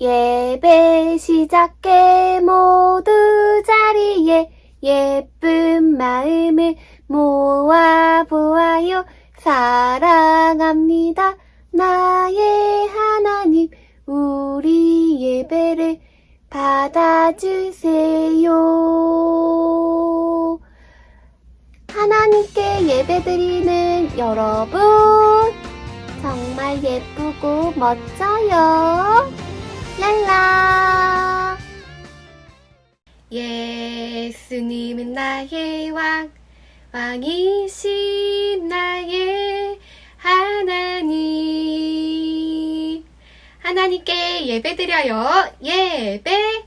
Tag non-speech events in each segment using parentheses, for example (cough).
예배 시작해 모두 자리에 예쁜 마음을 모아보아요. 사랑합니다. 나의 하나님, 우리 예배를 받아주세요. 하나님께 예배드리는 여러분, 정말 예쁘고 멋져요. 랄라. 예수님은 나의 왕 왕이신 나의 하나님. 하나님께 예배드려요. 예배.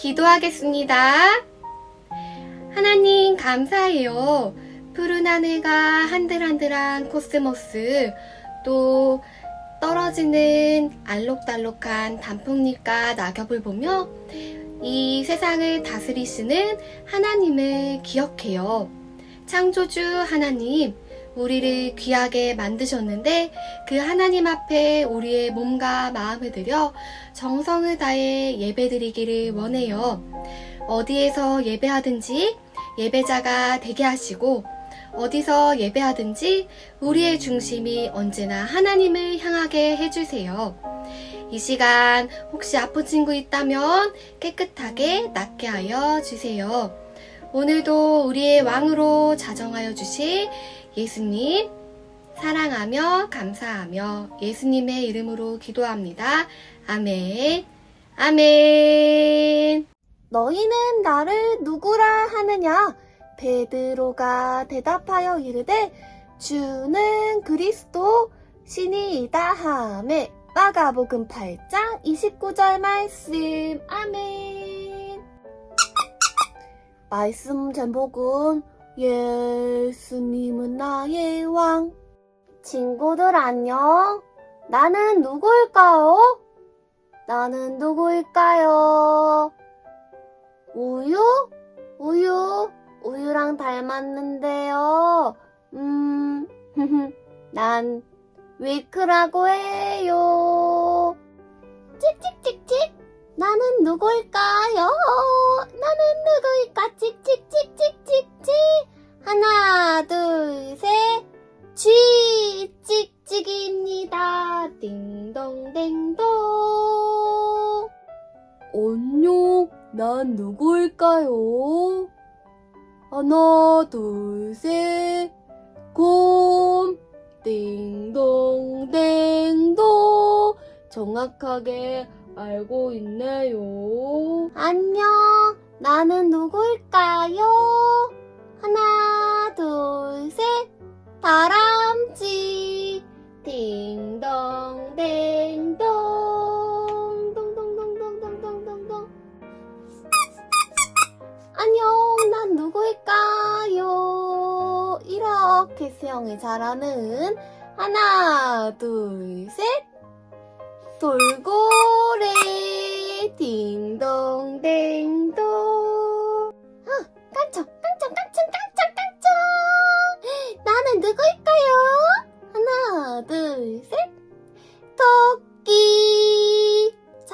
기도하겠습니다. 하나님 감사해요. 푸른 하늘과 한들한들한 코스모스, 또 떨어지는 알록달록한 단풍잎과 낙엽을 보며 이 세상을 다스리시는 하나님을 기억해요. 창조주 하나님, 우리를 귀하게 만드셨는데 그 하나님 앞에 우리의 몸과 마음을 들여 정성을 다해 예배드리기를 원해요. 어디에서 예배하든지 예배자가 되게 하시고 어디서 예배하든지 우리의 중심이 언제나 하나님을 향하게 해주세요. 이 시간 혹시 아픈 친구 있다면 깨끗하게 낫게 하여 주세요. 오늘도 우리의 왕으로 자정하여 주실 예수님 사랑하며 감사하며 예수님의 이름으로 기도합니다. 아멘. 아멘. 너희는 나를 누구라 하느냐? 베드로가 대답하여 이르되 주는 그리스도 신이이다 하매 마가복음 8장 29절 말씀 아멘 말씀 제목은 예수님은 나의 왕 친구들 안녕 나는 누구일까요? 나는 누구일까요? 우유? 우유? 우유랑 닮았는데요. 음, (laughs) 난 위크라고 해요. 찍찍찍찍. 나는 누구일까요? 하나, 둘, 셋. 쥐, 찍찍입니다. 띵동댕동. 안녕, 난 누구일까요? 하나, 둘, 셋. 곰, 띵동댕동. 정확하게 알고 있네요. 안녕, 나는 누구일까요? 하나, 둘, 셋. 다람쥐. 띵동댕동. 동동동동동동동동. 안녕, 난 누구일까요? 이렇게 수영을 잘하는 하나, 둘, 셋. 돌고래 딩동댕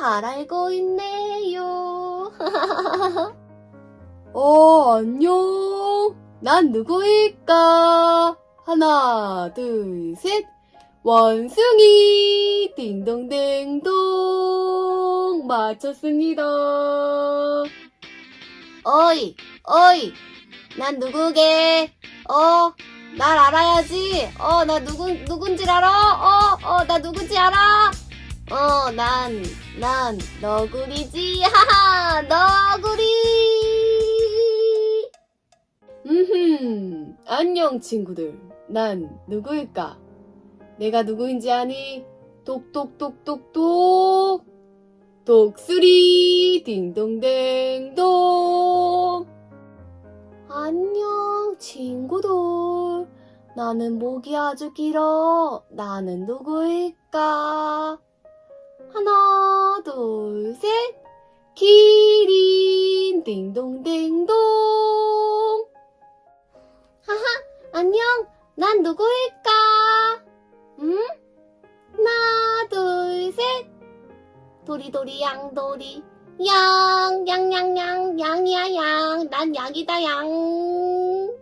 잘 알고 있네요. (laughs) 어, 안녕. 난 누구일까? 하나, 둘, 셋. 원숭이. 띵동댕동. 맞췄습니다. 어이, 어이. 난 누구게? 어, 날 알아야지. 어, 나 누구, 누군지 알아? 어, 어, 나 누군지 알아? 어, 난, 난, 너구리지. 하하, 너구리. 음흠, 안녕, 친구들. 난 누구일까? 내가 누구인지 아니? 똑똑똑똑똑. 독수리, 딩동댕동. 안녕, 친구들. 나는 목이 아주 길어. 나는 누구일까? 하나, 둘, 셋. 기린, 딩동댕동. 하하, 안녕. 난 누구일까? 응? 하나, 둘, 셋. 도리도리 양도리. 양, 양, 양, 양, 양이야, 양. 난 양이다, 양.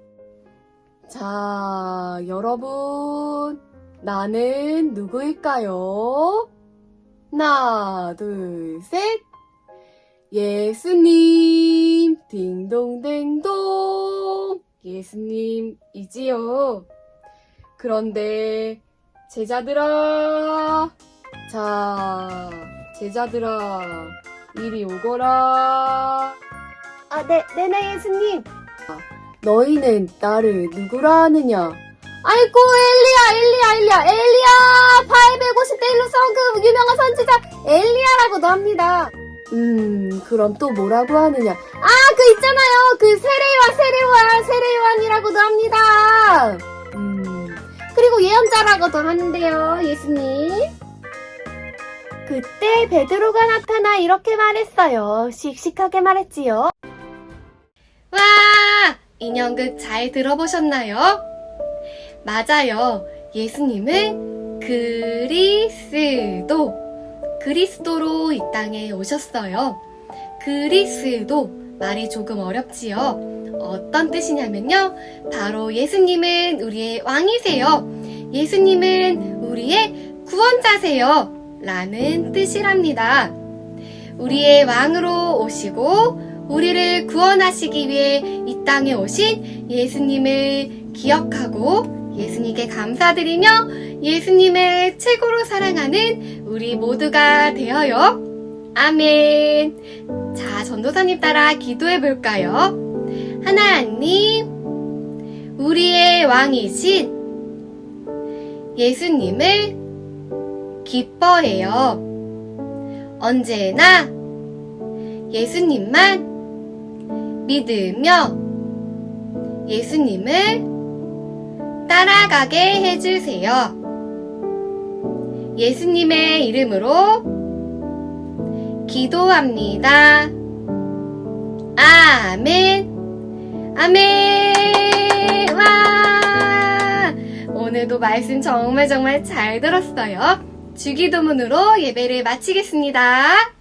자, 여러분. 나는 누구일까요? 하나, 둘, 셋. 예수님, 딩동댕동. 예수님이지요. 그런데, 제자들아. 자, 제자들아. 이리 오거라. 아, 네, 네네, 예수님. 너희는 나를 누구라 하느냐? 아이고, 엘리야, 엘리야, 엘리야, 엘리야! 850대 1로 성그 유명한 선지자 엘리야라고도 합니다. 음, 그럼 또 뭐라고 하느냐? 아, 그 있잖아요. 그 세례요한, 세례요한, 세례요한이라고도 합니다. 음, 그리고 예언자라고도 하는데요, 예수님. 그때 베드로가 나타나 이렇게 말했어요. 씩씩하게 말했지요. 와, 인형극 잘 들어보셨나요? 맞아요. 예수님은 그리스도, 그리스도로 이 땅에 오셨어요. 그리스도, 말이 조금 어렵지요. 어떤 뜻이냐면요. 바로 예수님은 우리의 왕이세요. 예수님은 우리의 구원자세요. 라는 뜻이랍니다. 우리의 왕으로 오시고 우리를 구원하시기 위해 이 땅에 오신 예수님을 기억하고 예수님께 감사드리며 예수님을 최고로 사랑하는 우리 모두가 되어요. 아멘. 자, 전도사님 따라 기도해 볼까요? 하나님, 우리의 왕이신 예수님을 기뻐해요. 언제나 예수님만 믿으며 예수님을 따라가게 해주세요. 예수님의 이름으로 기도합니다. 아멘. 아멘. 와. 오늘도 말씀 정말 정말 잘 들었어요. 주기도문으로 예배를 마치겠습니다.